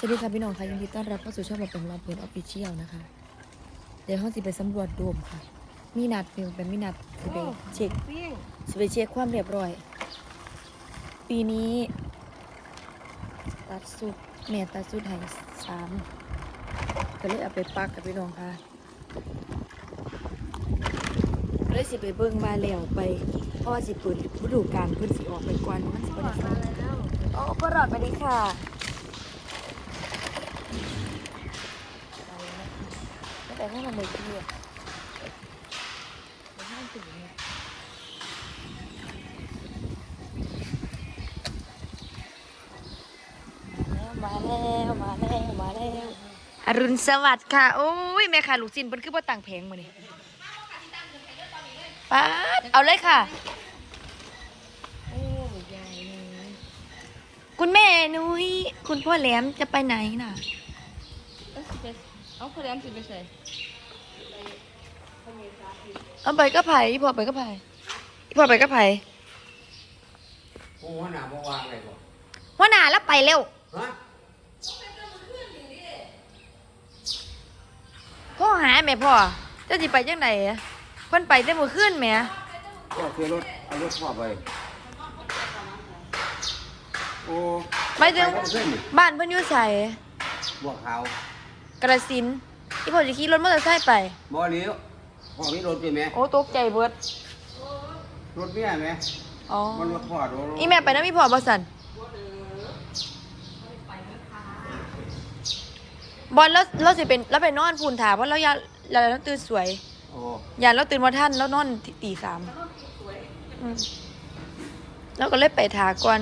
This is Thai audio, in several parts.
สวัสดีค่ะพี่น้องค่ะยินดีต้อนรับเข้าสู่ช่องแบบเป็นลาเพลินออฟฟิเชียลนะคะ เดี๋ยวเขาสิไปสำรวจโดมค่ะ มีนัดเป็นเป็นมีนัดสิไปเช็คสิไปเช็คความเรียบร้อย ปีนี้ตัดสุดแม่ตัดสุดให้สามก็เลยเอาไปปักกับพี่น้องค่ะเลยสิไปเบิ่งมาแล้วไป เพราะว่าสิเปิดฤดูกาลเพิ่นสิออกไปก่อนมันสิบ่ได้ฟังอ๋อก็รอดไปดีค่ะ แต่ให้มันไม่เที่ยวแต่ให้มันถึงเนี่ยมาแล้วมาแล้วมาแล้วอรุณสวัสดิ์ค่ะ โอ้ยแม่ค่ะลูกจินเพิ่นคือบ่ต่างแพงมื้อนี้ป๊าดเอาเลยค่ะ โอ้ยายเลยคุณแม่นุ้ยคุณพ่อแหลมจะไปไหนน่ะ เอาคนแรมสิไปใส่เอาไปก็ไผ่อีพอไปก็ไผ่อีพอไปก็ไผ่โอ้หนาเมื่อวานเลยบ่ว่าหนาแล้วไปเร็วฮะพ่อหาแม่พ่อเจ้าสิไปจังไหนเพิ่นไปแต่มื้อคืนแหม่ก็คือรถเอารถพ่อไปโอ้ไปถึงก็เพื่อนนี่บ้านเพิ่นอยู่ไสบวกเขา กระสินธุ์อีพ่อสิขี่รถมอเตอร์ไซค์ไป บ่เลี้ยวพ่อมีรถเป็นไหมโอ้ตกใจเบิดรถเมียไหมอ๋อมันรถพ่อรถอีแม่ไปนำอีพ่อบ่สั่นบอลแล้วเราสิเป็นเราไปนอนพูนถาเพราะเราอยากเราเราตื่นสวย โอ้ยานเราตื่นมาท่านแล้วนอนที่ตีสามอืมแล้วก็เลยไปถาก่อน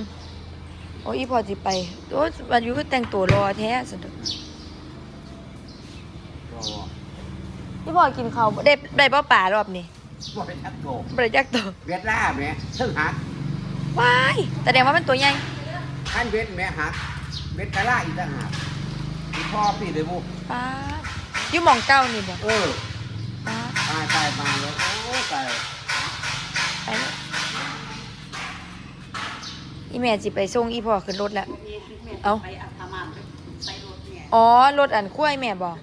โอ้ยอีพอจิไปโอ้ยวันอยุก็แต่งตัวรอแท้สุดก็ บ่อีพอกินข้าวบ่ได้ได้เป้าป่ารอบนี้บ่เป็นทักโกบ่ได้จักตัวเวียดล่าแม่ทึ่งหักว้ายแสดงว่ามันตัวใหญ่ขั้นเวียดแม่หักเวียดกะล่าอีกต่างหากอีพ่อพี่เลยบุป้าดอยู่หมองเก้านี่บ่เออป้าดตายตายมาแล้วโอ้ตายไปแล้วอีแม่จิไปส่งอีพ่อขึ้นรถแล้ว เอ้าไปอัตมาไปไปรถเนี่ยอ๋อ รถอันคุ้ยแม่บอก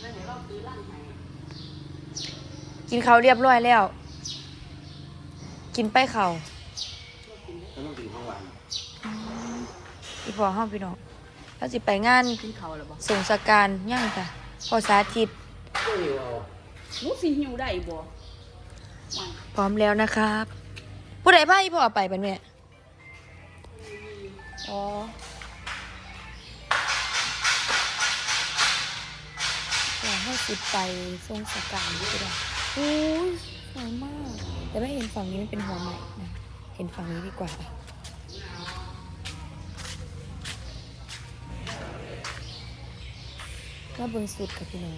แล้วเดี๋ยวเราซื้อร่างไหน กินข้าวเรียบร้อยแล้ว กินไปข้าวก็ต้องถึงข้างวันอีพอห้องพี่น้องแล้วสิไปงานกินเขาหรือเปล่าส่งสการย่างจ้ะพอสาธิตก็อยู่เอารู้สิหิวได้บ่มันพร้อมแล้วนะครับ ผู้ใดพาอีพ่อไปเป็นแม่อ๋ออยากให้สิไปทรงสการก็ได้โอ้ยสวยมาก แต่ไม่เห็นฝั่งนี้มันเป็นหัวใหม่นะ เห็นฝั่งนี้ดีกว่ามาเบิ่งสุดกับพี่น้อง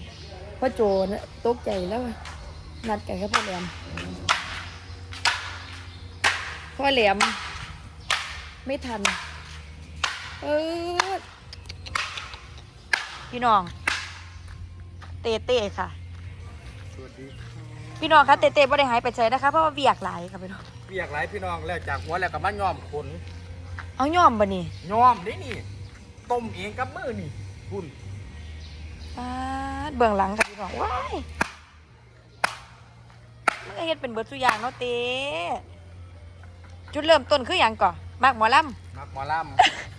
พ่อโจนะตกใจแล้วอะนัดกันกับพ่อแหลม พ่อแหลม ไม่ทัน เออพี่น้อง เตเต้ค่ะ สวัสดี พี่น้องคะเตเต้ไม่ได้หายไปใช้นะคะ เพราะว่าเบียกหลายค่ะพี่น้องเปียกหลายพี่น้องแล้วจากหัวแล้วก็มาย้อมขนเอาย่อมบ่นี่ย้อมนี่นี่ต้มเองกับมือนี่คุณปาดเบื้องหลังค่ะพี่น้องว้ายมันก็เฮ็ดเป็นเบิร์ดสุอย่างเนาะเต้จุดเริ่มต้นคืออย่างก่อนมากหมอลมักหมอล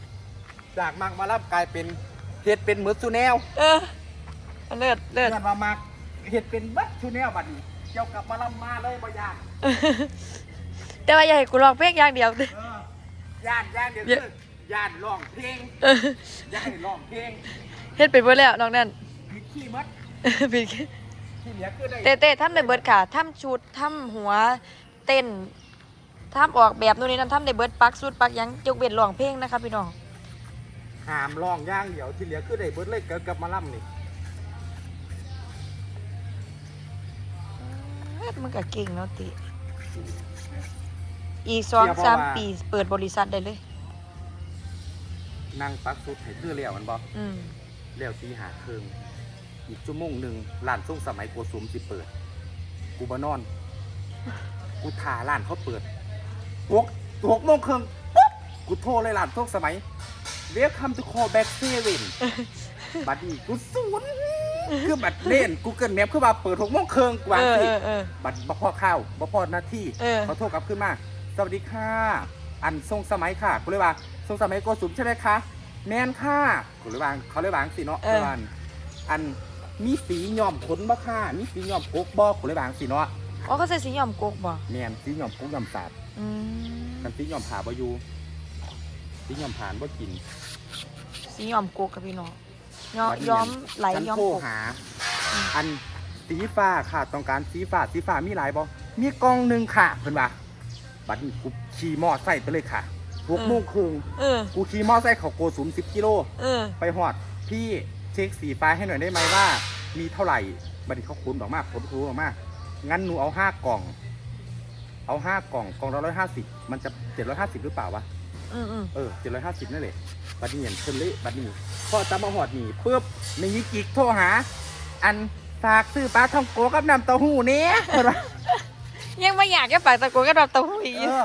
ำ จากมักหมอลำกลายเป็นเห็ดเป็นมือสุแนวำเออเลิศเลิศ เกิดมามักเห็ดเป็นบัดสุแนวบัดนี้ เกี่ยวกับหมอลำมาเลยบ่ยากแต่ว่าอย่าให้กูร้องเพลงอย่างเดียวเออย่านย่านเดียวเยคือะอย่านร้องเพลงเออย่านร้องเพลงเฮ็ดไปเบิดแล้วน้องนั่น มีขี้มัดพี่ที่เหลือคือได้เต้เต้ทำได้เบิดค่ะทำชุดทำหัวเต้นทำออกแบบนู่นนี่นั่นทำได้เบิดปักสุดปักหยังยกเว้นร้องเพลงนะคะพี่น้อง หามร้องย่างเดียวที่เหลือคือได้เบิดเลยเกี่ยวกับหมอลำนี่ มันก็เก่งเนาะติ อีกสองสามปีเปิดบริษัทได้เลย นั่งปักสุดให้คือแล้วมันบ่อืมแล้วตีหาเครื่องอีกชั่วโมงหนึ่งร้านส่งสมัยกูซุมสิเปิด กูบานอน กูทาร้านเขาเปิดตวกตวกโมงครึ่งปุ๊บกูโทรเลยร้านส่งสมัยเรียกคำทุกคอแบ็กเซเว่นบัดนี้กูสวน คือบัดเล่นกูเกิลแมพคือว่าเปิดหกโมงครึ่งกว่าเออสิเออเออ บัดบ่พอข้าวบ่พอหน้าที่เออเขาโทรกลับขึ้นมา สวัสดีค่ะ อันทรงสมัยค่ะกูเลยว่าทรงสมัยโกสุมใช่ไหมคะแมนค่ะกูเลยวางเขาเลยวางสิเนาะเออเลยวางอันมีสีย้อมขนบ่ค่ะมีสีย้อมกกบ่กูเลยวางสิเนาะอ๋อเขาใส่สีหย่อมกกบ่แมนสีย้อมกกย้อมสาด อืมกันสีย้อมผ่าบ่อยู่สีย้อมผ่านบ่กินสีหย่อมกกกับพี่น้อง ย้อมบัดนี้ย้อมไหลฉันย้อมโทรกกหา อันสีฟ้าค่ะต้องการสีฟ้าสีฟ้ามีหลายบ่มีกล่องหนึงค่ะเพิ่นว่าบัดนี้กูขี่มอไซค์ไปเลยค่ะหกโมงครึ่งเออ กูขี่มอไซค์เขาโกสุมสิบกิโล เออ ไปหอดพี่เช็คสีฟ้าให้หน่อยได้ไหมว่า มีเท่าไหร่บัดนี้เขาคูณบอกมากคูณคูณบอกมากงั้นหนูเอาห้ากล่อง เอาห้ากล่องกล่องละร้อยห้าสิบมันจะเจ็ดร้อยห้าสิบหรือเปล่าวะ อืมอืมเออเจ็ดร้อยห้าสิบนั่นแหละ บัดนี้เห็นเพิ่นเลยบัดนี้พอตามมาหอดนี่ปุ๊บในยิกิกโทรหา อันฝากซื้อปลาท่องโกกับน้ำเต้าหู้เนี้ยเพิ่นว่ายังไม่อยากแค่ปากตะโกนก็ดอกเตะหูอีกเออ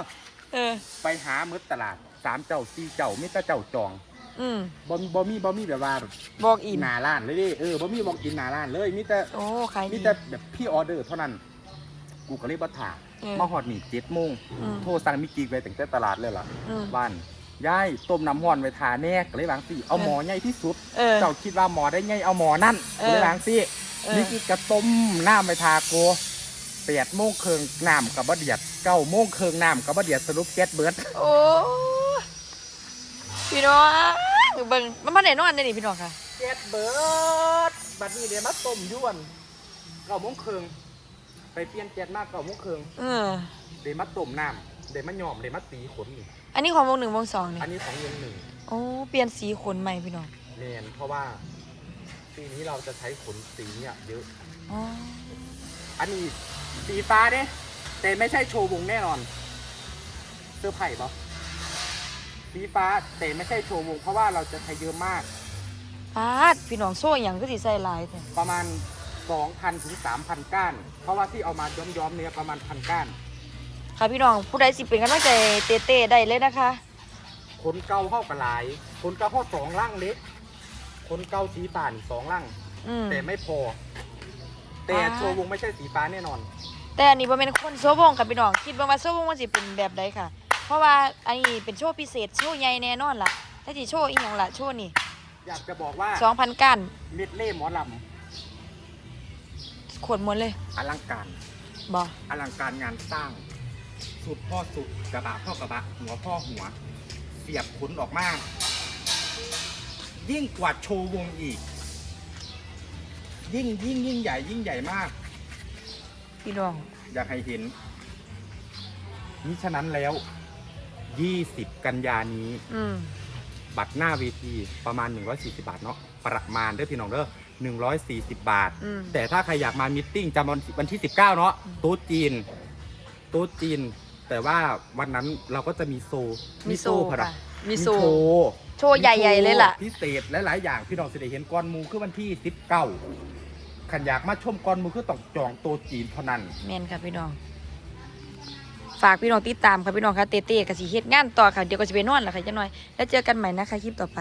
เออ ไปหามืดตลาดสามเจ้าสี่เจ้ามิตรเจ้าจองอืมบ่บ่มีบ่มีแบบว่าบอกอินหนาร้านเลยดิเออบ่มีบอกกินหนาร้านเลยมีแต่โอ้ขายมีดีแต่แบบพี่ออเดอร์เท่านั้น กูก็เลยบัถาเออมาหอดนี่เจ็ดโมงอืมโทรสั่งมิกิกไปตั้งแต่ตลาดเลยล่ะอืมบ้าน ยายต้มน้ำห้อนไว้ทาแน่ก็เลยวางสิเอาเออหมอใหญ่ที่สุด เออ เจ้าคิดว่าหมอได้ไงเอาหมอนั่นเอก็อเลยวางสิเออมิกิกก็ต้มน้ำไว้ทาโกแปดโมงเคิงน้ำกับบะเดียดเก้าโมงเคิงน้ำกับบะเดียดสรุปแก๊สเบิร์ดโอ้พี่น้องเบิ่งมันมาไหนนอนได้นี่พี่น้องค่ะ แก๊สเบิร์ดบัดนี้เดี๋ยวมาต้มยวนเก้าโมงเคิงไปเปลี่ยนแก๊สมากเก้าโมงเคิงเออ เดี๋ยวมาต้มน้ำเดี๋ยวมาหยอมเดี๋ยวมาตีขนนี่ อันนี้ของวงหนึ่งวงสองนี่อันนี้ของวงหนึ่งโอ้เปลี่ยนสีขนใหม่พี่น้องเนียนเพราะว่าปีนี้เราจะใช้ขนสีเนี่ยเยอะ อ๋ออันนี้สีฟ้าเด้แต่ไม่ใช่โชว์วงแน่นอนเสื้อร์ไผ่ปะสีฟ้าแต่ไม่ใช่โชว์วง เพราะว่าเราจะใช้เยอะมาก ปาดพี่น้องโซ่หยังก็สิใส่หลายแท้ประมาณ 2,000ถึง3,000 ก้าน เพราะว่าที่เอามาย้อมๆเนี่ยประมาณพันก้าน ค่ะพี่น้องผู้ใดสิเป็นกำลังใจเต้ๆได้เลยนะคะขนเกาเข้ากระลายขนเกาเข้าสองล่างเล็กขนเกาสีป่านสองล่างอืม แต่ไม่พอ แต่อ่า โชว์วงไม่ใช่สีฟ้าแน่นอน แต่อันนี้บ่แม่นคนโซ่วงกับพี่น้องคิดเบิ่งว่าโซ่วงมันสิเป็นแบบใดค่ะ เพราะว่าอันนี้เป็นโชว์พิเศษโชว์ใหญ่แน่นอนล่ะถ้าสิโชว์อีหยังล่ะโชว์นี่อยากจะบอกว่า2,000ก้านเม็ดเล่หมอลขวดหมดเลยำอลังการ บ่อลังการงานสร้าง สุดพ่อสุดกระบะพ่อกระบะ หัวพ่อหัว เสียบขนออกมายิ่งกว่าโชว์วงอีก ยิ่งยิ่งยิ่งใหญ่ยิ่งใหญ่มาก พี่น้องอยากให้เห็นมิฉะนั้นแล้ว 20 กันยานี้ อืมบัตรหน้าเวทีประมาณ 140 บาทเนาะประมาณเด้อพี่น้องเด้อ140 บาท อืมแต่ถ้าใครอยากมามิทติ้งจำวันวันที่ 19 เนาะโต๊ะจีนโต๊ะจีน แต่ว่าวันนั้นเราก็จะมีโซมีโซพะนะค่ะมีมีโซโชว์ โชว์ใหญ่ ๆ เลยล่ะ พิเศษหลาย ๆ อย่างพี่น้องสิได้เห็นก้อนหมูคือวันที่19ขันอยากมาชมก้อนหมูคือต้องจองโต๊ะจีนเท่านั้น แม่นค่ะพี่น้อง ฝากพี่น้องติดตามค่ะพี่น้องค่ะเต้ๆกับสิเฮ็ดงานต่อค่ะ เดี๋ยวก็จะไปนอนแล้วค่ะจังหน่อย แล้วเจอกันใหม่นะคะคลิปต่อไป